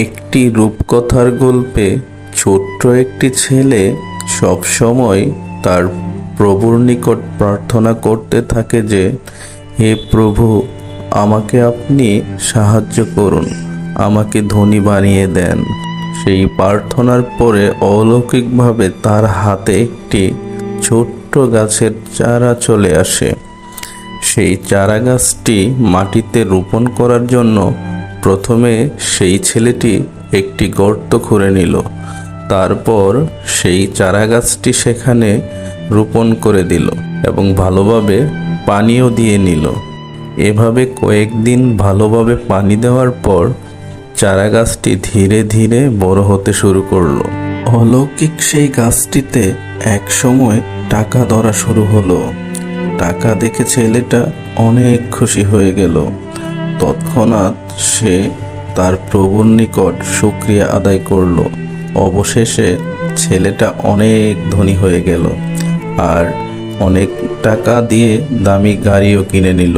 একটি রূপকথার গল্পে ছোট্ট একটি ছেলে সবসময় তার প্রভুর নিকট প্রার্থনা করতে থাকে যে, হে প্রভু, আমাকে আপনি সাহায্য করুন, আমাকে ধনী বানিয়ে দেন। সেই প্রার্থনার পরে অলৌকিকভাবে তার হাতে একটি ছোট্ট গাছের চারা চলে আসে। সেই চারা গাছটি মাটিতে রোপণ করার জন্য প্রথমে সেই ছেলেটি একটি গর্ত খুঁড়ে নিল। তারপর সেই চারা গাছটি সেখানে রোপণ করে দিল এবং ভালোভাবে পানিও দিয়ে নিল। এভাবে কয়েকদিন ভালোভাবে পানি দেওয়ার পর চারা গাছটি ধীরে ধীরে বড় হতে শুরু করল। অলৌকিক সেই গাছটিতে এক সময় টাকা ধরা শুরু হলো। টাকা দেখে ছেলেটা অনেক খুশি হয়ে গেল। তৎক্ষণাৎ সে তার প্রভুর নিকট শুক্রিয়া আদায় করল। অবশেষে ছেলেটা অনেক ধনী হয়ে গেল আর অনেক টাকা দিয়ে দামি গাড়িও কিনে নিল।